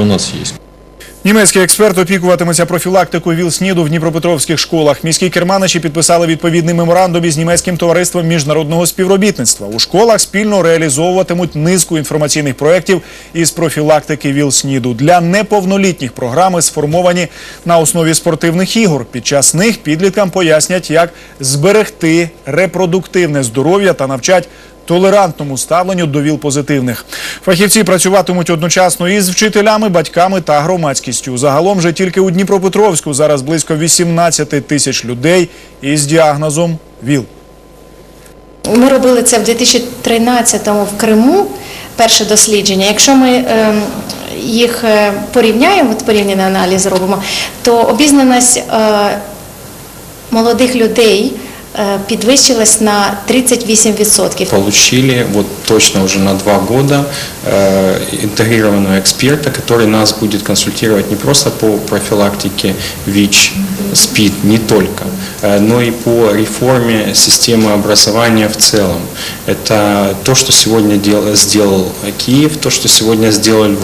у нас есть. Німецький експерт опікуватиметься профілактикою ВІЛ-СНІДу в дніпропетровських школах. Міські керманичі підписали відповідний меморандум із німецьким товариством міжнародного співробітництва. У школах спільно реалізовуватимуть низку інформаційних проєктів із профілактики ВІЛ-СНІДу. Для неповнолітніх програми сформовані на основі спортивних ігор. Під час них підліткам пояснять, як зберегти репродуктивне здоров'я та навчать толерантному ставленню до ВІЛ-позитивних. Фахівці працюватимуть одночасно із вчителями, батьками та громадськістю. Загалом же тільки у Дніпропетровську зараз близько 18 тисяч людей із діагнозом ВІЛ. Ми робили це в 2013-му в Криму, перше дослідження. Якщо ми ем, їх е, порівняємо, от порівняний аналіз робимо, то обізнаність е, молодих людей підвищилась на 38%. получили вот точно уже на два года э, интегрированного эксперта, который нас будет консультировать не просто по профилактике ВИЧ, СПИД, не только, э, но и по реформе системы образования в целом. Это то, что сегодня дел- сделал Киев, то, что сегодня сделал.